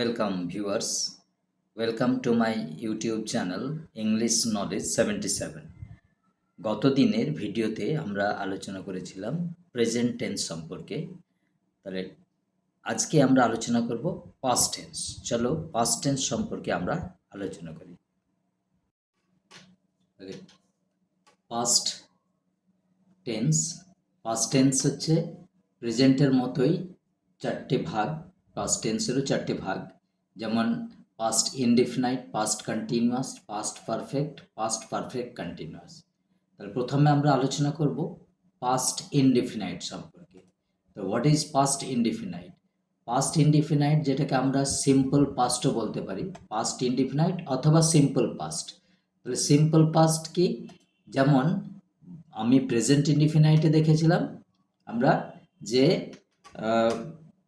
Welcome, viewers. Welcome to my YouTube channel English Knowledge 77. গত দিনের ভিডিওতে আমরা আলোচনা করেছিলাম প্রেজেন্ট টেন্স সম্পর্কে। তাহলে আজকে আমরা আলোচনা করব পাস্ট টেন্স চলো পাস্ট টেন্স সম্পর্কে আমরা আলোচনা করি। পাস্ট টেন্স পাস্ট টেন্স হচ্ছে প্রেজেন্টের মতোই চারটে ভাগ। পাস্ট টেন্সেরও চারটে ভাগ। যেমন past indefinite past continuous past perfect past perfect continuous তাহলে প্রথমে আমরা আলোচনা করব পাস্ট ইনডিফিনাইট সম্পর্কে। তো what is past indefinite past indefinite যেটাকে আমরা সিম্পল পাস্টও বলতে পারি। পাস্ট ইনডিফিনাইট অথবা সিম্পল পাস্ট তাহলে সিম্পল পাস্ট কি? যেমন, আমি প্রেজেন্ট ইনডিফিনাইটে দেখেছিলাম, আমরা যে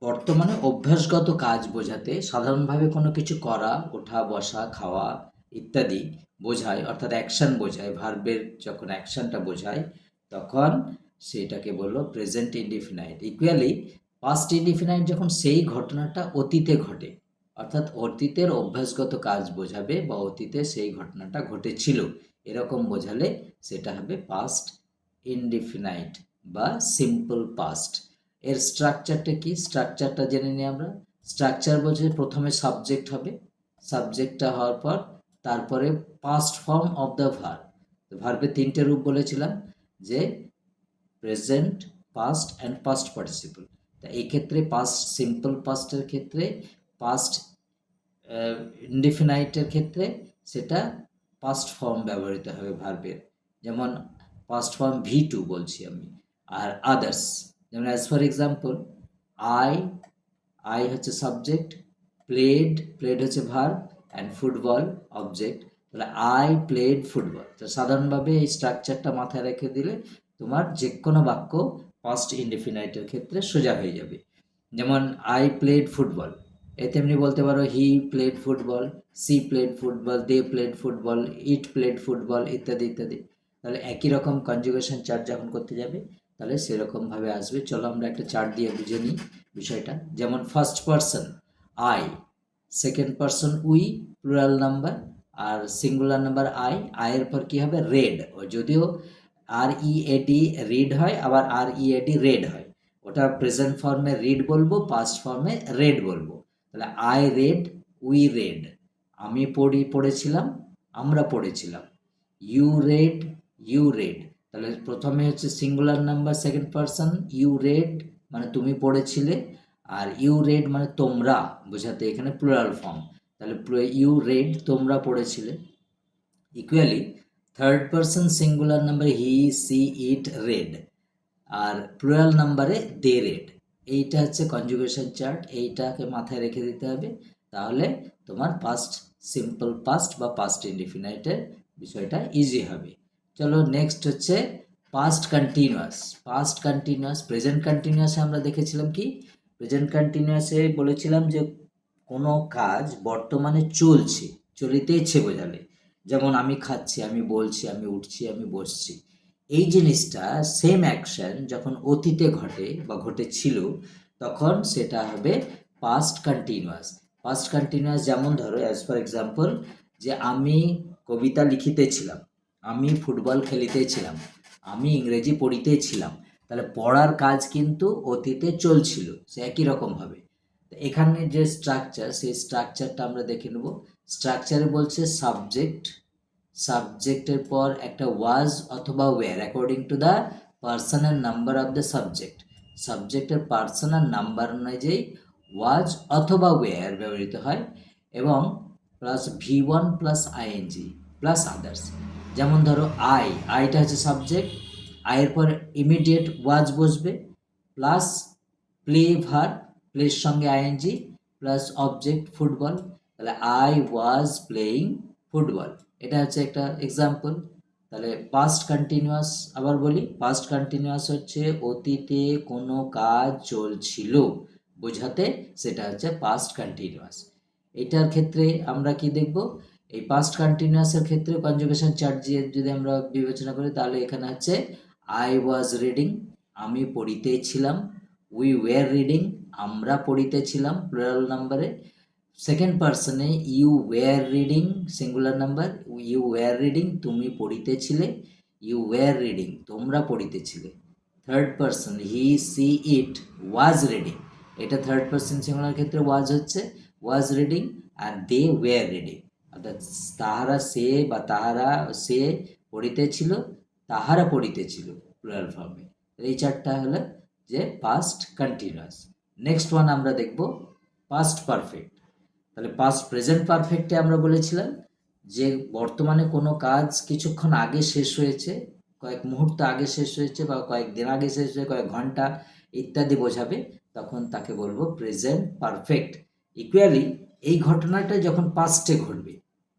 বর্তমানে অভ্যাসগত কাজ বোঝাতে সাধারণভাবে কোনো কিছু করা, ওঠা, বসা, খাওয়া ইত্যাদি বোঝায়, অর্থাৎ অ্যাকশন বোঝায় ভার্বের যখন অ্যাকশনটা বোঝায়, তখন সেটাকে বলল present indefinite equally past indefinite যখন সেই ঘটনাটা অতীতে ঘটে, অর্থাৎ অতীতের অভ্যাসগত কাজ বোঝাবে বা অতীতে সেই ঘটনাটা ঘটেছিল, এরকম বোঝালে সেটা হবে পাস্ট ইনডিফিনাইট বা সিম্পল পাস্ট এর স্ট্রাকচারটা কি? স্ট্রাকচারটা জেনে নিই আমরা। স্ট্রাকচার বলছে প্রথমে সাবজেক্ট হবে। সাবজেক্টটা হওয়ার পর তারপরে past form of the verb ভার্বের তিনটে রূপ বলেছিলাম যে present past and past participle তা এই ক্ষেত্রে পাস্ট সিম্পল পাস্টের ক্ষেত্রে পাস্ট ইনডিফিনাইটের ক্ষেত্রে সেটা পাস্ট ফর্ম ব্যবহৃত হবে ভার্বের যেমন পাস্ট ফর্ম ভি টু বলছি আমি। আর আদার্স যেমন as for example I I হচ্ছে সাবজেক্ট প্লেড প্লেড হচ্ছে ভার্ব অ্যান্ড ফুটবল অবজেক্ট তাহলে আই প্লেড ফুটবল তো সাধারণভাবে এই স্ট্রাকচারটা মাথায় রেখে দিলে তোমার যে কোনো বাক্য পাস্ট ইনডিফিনাইটের ক্ষেত্রে সোজা হয়ে যাবে। যেমন আই প্লেড ফুটবল এ তেমনি বলতে পারো he played football she played football they played football it played football ইত্যাদি ইত্যাদি। তাহলে একই রকম কনজুগেশন চার্ট যখন করতে যাবে তাহলে সেরকমভাবে আসবে। চলো আমরা একটা চার্ট দিয়ে বুঝে নিই বিষয়টা। যেমন first person I second person we plural number R singular number I আয়ের পর কি হবে? রেড যদিও আর ই এডি রিড হয়, আবার আর ই এডি রেড হয়। ওটা প্রেজেন্ট ফর্মে রিড বলব পাস্ট ফর্মে রেড বলব। তাহলে আই রেড উই রেড আমি পড়ি, পড়েছিলাম, আমরা পড়েছিলাম। ইউ রেড ইউ রেড তাহলে প্রথমে হচ্ছে singular number second person you read মানে তুমি পড়েছিলে, আর ইউ রেড মানে তোমরা, বোঝাতে এখানে প্লুরাল ফর্ম তাহলে ইউ রেড তোমরা পড়েছিলে। Equally third person singular number he she it read R plural নাম্বারে দে রেড এইটা হচ্ছে কনজুগেশন চার্ট এইটাকে মাথায় রেখে দিতে হবে। তাহলে তোমার পাস্ট সিম্পল পাস্ট বা পাস্ট ইনডিফিনাইটের বিষয়টা ইজি হবে। চলো নেক্সট হচ্ছে past continuous past continuous present কন্টিনিউয়াসে আমরা দেখেছিলাম কি? প্রেজেন্ট কন্টিনিউয়াসে বলেছিলাম যে কোনো কাজ বর্তমানে চলছে চলিতেছে বোঝালে যেমন আমি খাচ্ছি, আমি বলছি, আমি উঠছি, আমি বসছি। এই জিনিসটা সেম অ্যাকশন যখন অতীতে ঘটে বা ঘটেছিল, তখন সেটা হবে পাস্ট কন্টিনিউয়াস পাস্ট কন্টিনিউয়াস যেমন ধরো অ্যাজ ফর এক্সাম্পল যে আমি কবিতা লিখিতেছিলাম। আমি ফুটবল খেলিতেছিলাম আমি ইংরেজি পড়িতেছিলাম তাহলে পড়ার কাজ কিন্তু অতীতে চলছিল, সে একই রকমভাবে এখানে যে স্ট্রাকচার সেই স্ট্রাকচারটা আমরা দেখে নেব। স্ট্রাকচারে বলছে সাবজেক্ট সাবজেক্টের পর একটা ওয়াজ অথবা ওয়ার অ্যাকর্ডিং টু দ্য পার্সনের নাম্বার অফ দ্য সাবজেক্ট সাবজেক্টের পার্সনের নাম্বার অনুযায়ী ওয়াজ অথবা ওয়ার ব্যবহৃত হয় এবং plus V one plus ING plus others যেমন ধরো আই আইটা হচ্ছে সাবজেক্ট আয়ের পর ইমিডিয়েট ওয়াজ বসবে প্লাস প্লে ভার প্লের সঙ্গে আইএনজি প্লাস অবজেক্ট ফুটবল তাহলে আই ওয়াজ প্লেয়িং ফুটবল এটা হচ্ছে একটা এক্সাম্পল তাহলে পাস্ট কন্টিনিউয়াস আবার বলি পাস্ট কন্টিনিউয়াস হচ্ছে অতীতে কোনো কাজ চলছিল, বোঝাতে সেটা হচ্ছে পাস্ট কন্টিনিউয়াস এটার ক্ষেত্রে আমরা কি দেখব? এই পাস্ট কন্টিনিউয়াসের ক্ষেত্রে কনজুগেশন চার্ট যদি আমরা বিবেচনা করি, তাহলে এখানে হচ্ছে আই ওয়াজ রিডিং আমি পড়িতেছিলাম উই ওয়ার রিডিং আমরা পড়িতেছিলাম প্লুরাল নাম্বারে second পার্সনে you were reading singular number you were reading তুমি পড়িতেছিলে ইউ ওয়ার রিডিং তোমরা পড়িতেছিলে third person he she it was reading এটা থার্ড পার্সন সিঙ্গুলার ক্ষেত্রে ওয়াজ হচ্ছে ওয়াজ রিডিং আর দে ওয়ার রিডিং তাহারা সে বা তাহারা সে পড়িতেছিল তাহারা পড়িতেছিল প্লুরাল ফর্মে এই চারটা হলো যে পাস্ট কন্টিনিউয়াস নেক্সট ওয়ান আমরা দেখব পাস্ট পারফেক্ট তাহলে পাস্ট প্রেজেন্ট পারফেক্টে আমরা বলেছিলাম যে বর্তমানে কোনো কাজ কিছুক্ষণ আগে শেষ হয়েছে, কয়েক মুহূর্ত আগে শেষ হয়েছে বা কয়েক দিন আগে শেষ হয়েছে, কয়েক ঘণ্টা ইত্যাদি বোঝাবে, তখন তাকে বলব প্রেজেন্ট পারফেক্ট ইকুয়ালি এই ঘটনাটা যখন পাস্টে ঘটবে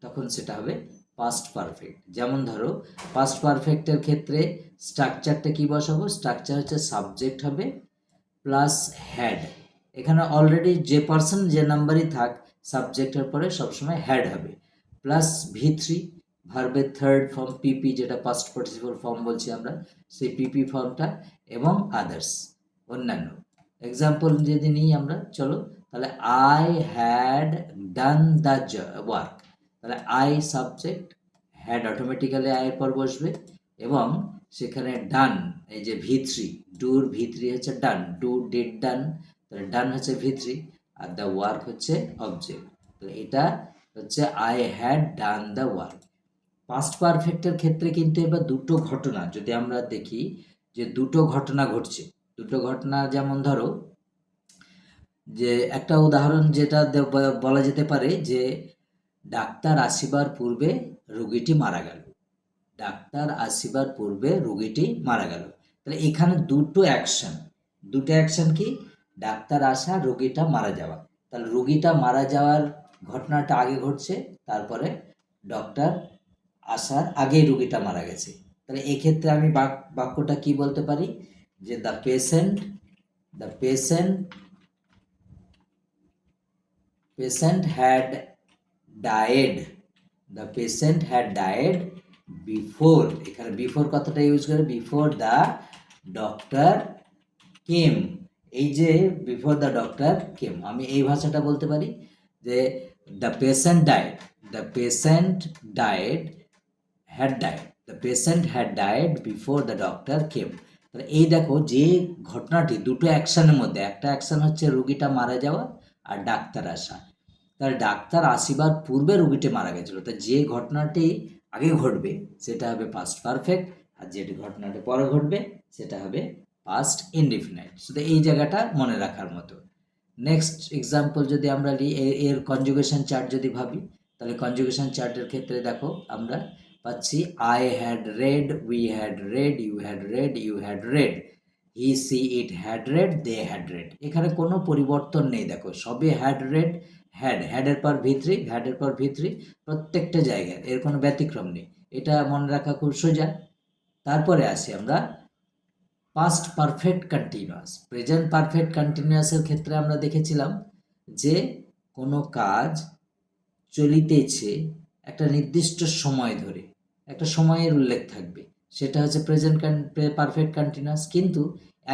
তখন সেটা হবে পাস্ট পারফেক্ট যেমন ধরো পাস্ট পারফেক্টের ক্ষেত্রে স্ট্রাকচারটা কি বসাবো? স্ট্রাকচার হচ্ছে সাবজেক্ট হবে প্লাস হ্যাড এখানে অলরেডি যে পার্সন যে নাম্বারই থাক সাবজেক্টের পরে সবসময় হ্যাড হবে। প্লাস ভি থ্রি ভার্বের থার্ড ফর্ম পিপি যেটা পাস্ট পার্টিসিপাল ফর্ম বলছি আমরা, সেই পিপি ফর্মটা এবং আদার্স অন্যান্য। এক্সাম্পল যদি নিই আমরা, চলো, তাহলে I had done the work তাহলে আই সাবজেক্ট হ্যাড অটোমেটিক্যালি আয়ের পর বসবে এবং সেখানে ডান এই যে ভি থ্রি ডুর ভি থ্রি হচ্ছে ডান ডু ডিড ডান তাহলে ডান হচ্ছে ভি থ্রি আর দ্য ওয়ার্ক হচ্ছে অবজেক্ট তাহলে এটা হচ্ছে I had done the work past পারফেক্টের ক্ষেত্রে কিন্তু এবার দুটো ঘটনা, যদি আমরা দেখি যে দুটো ঘটনা ঘটছে, দুটো ঘটনা যেমন ধরো, যে একটা উদাহরণ যেটা বলা যেতে পারে যে ডাক্তার আসিবার পূর্বে রোগীটি মারা গেল। ডাক্তার আসিবার পূর্বে রোগীটি মারা গেল। তাহলে এখানে দুটো অ্যাকশন দুটো অ্যাকশন কি? ডাক্তার আসা, রোগীটা মারা যাওয়া। তাহলে রোগীটা মারা যাওয়ার ঘটনাটা আগে ঘটছে, তারপরে ডক্টর আসার আগেই রোগীটা মারা গেছে। তাহলে এক্ষেত্রে আমি বাক- বাক্যটা কি বলতে পারি? যে the patient the patient patient had died the patient had died before এখানে বিফোর কথাটা ইউজ করে বিফোর দ্য ডক্টর কেম এই যে বিফোর দ্য ডক্টর কেম আমি এই ভাষাটা বলতে পারি যে the patient died the patient died had died the patient had died before the doctor came তাহলে এই দেখো যে ঘটনাটি, দুটো অ্যাকশনের মধ্যে, একটা অ্যাকশন হচ্ছে রুগীটা মারা যাওয়া আর ডাক্তার আসা। তাহলে ডাক্তার আসিবার পূর্বে রুগীটি মারা গেছিল। তা যে ঘটনাটি আগে ঘটবে, সেটা হবে পাস্ট পারফেক্ট আর যে ঘটনাটি পরে ঘটবে, সেটা হবে পাস্ট ইনডিফিনাইট শুধু এই জায়গাটা মনে রাখার মতো। নেক্সট এক্সাম্পল যদি আমরা এর কনজুগেশন চার্ট যদি ভাবি, তাহলে কনজুগেশন চার্টের ক্ষেত্রে দেখো আমরা পাচ্ছি I had read we had read you had read you had read he she it had read they had read এখানে কোনো পরিবর্তন নেই, দেখো, সবে হ্যাড রেড হ্যাড হ্যাডের পর ভিত্রি হ্যাডের পর ভিত্রি প্রত্যেকটা জায়গায়, এর কোনো ব্যতিক্রম নেই। এটা মনে রাখা খুব সোজা। তারপরে আসি আমরা past perfect continuous present perfect কন্টিনিউয়াসের ক্ষেত্রে আমরা দেখেছিলাম যে কোনো কাজ চলিতেছে একটা নির্দিষ্ট সময় ধরে। একটা সময়ের উল্লেখ থাকবে। সেটা হচ্ছে প্রেজেন্ট পারফেক্ট কন্টিনিউয়াস কিন্তু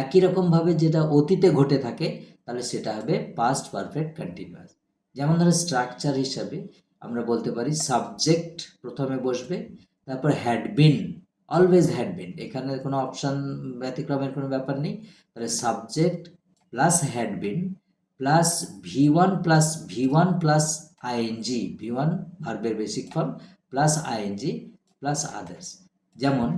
একই রকমভাবে যেটা অতীতে ঘটে থাকে, তাহলে সেটা হবে পাস্ট পারফেক্ট কন্টিনিউয়াস যেমন ধরো স্ট্রাকচার হিসাবে আমরা বলতে পারি সাবজেক্ট প্রথমে বসবে, তারপর had been always had been এখানে কোনো অপশান ব্যতিক্রমের কোনো ব্যাপার নেই, তাহলে subject plus had been plus V one plus V one plus ING V one ভার্বের basic form plus ING plus others যেমন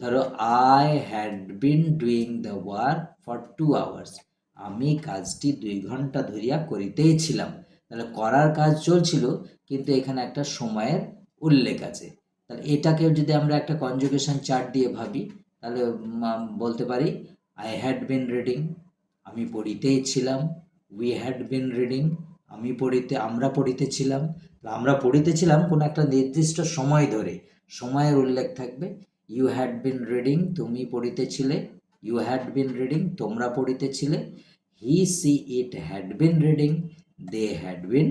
ধরো I had been doing the work for two hours আমি কাজটি দুই ঘণ্টা ধরিয়া করিতেই ছিলাম তাহলে করার কাজ চলছিল, কিন্তু এখানে একটা সময়ের উল্লেখ আছে। তাহলে এটাকেও যদি আমরা একটা কনজুগেশন চার্ট দিয়ে ভাবি, তাহলে বলতে পারি আই হ্যাড বিন রিডিং আমি পড়িতেই ছিলাম উই হ্যাড বিন রিডিং আমি পড়িতে, আমরা পড়িতেছিলাম আমরা পড়িতেছিলাম কোনো একটা নির্দিষ্ট সময় ধরে। সময়ের উল্লেখ থাকবে ইউ হ্যাড বিন রিডিং তুমি পড়িতেছিলে ইউ হ্যাড বিন রিডিং তোমরা পড়িতেছিলে he she it had been reading they had been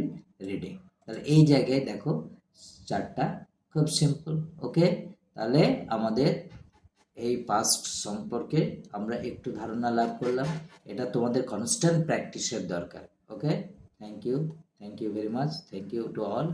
reading তাহলে এই জায়গায় দেখো চারটা খুব সিম্পল ওকে তাহলে আমাদের এই পাস্ট সম্পর্কে আমরা একটু ধারণা লাভ করলাম। এটা তোমাদের কনস্ট্যান্ট প্র্যাকটিসের দরকার okay thank you thank you very much thank you to all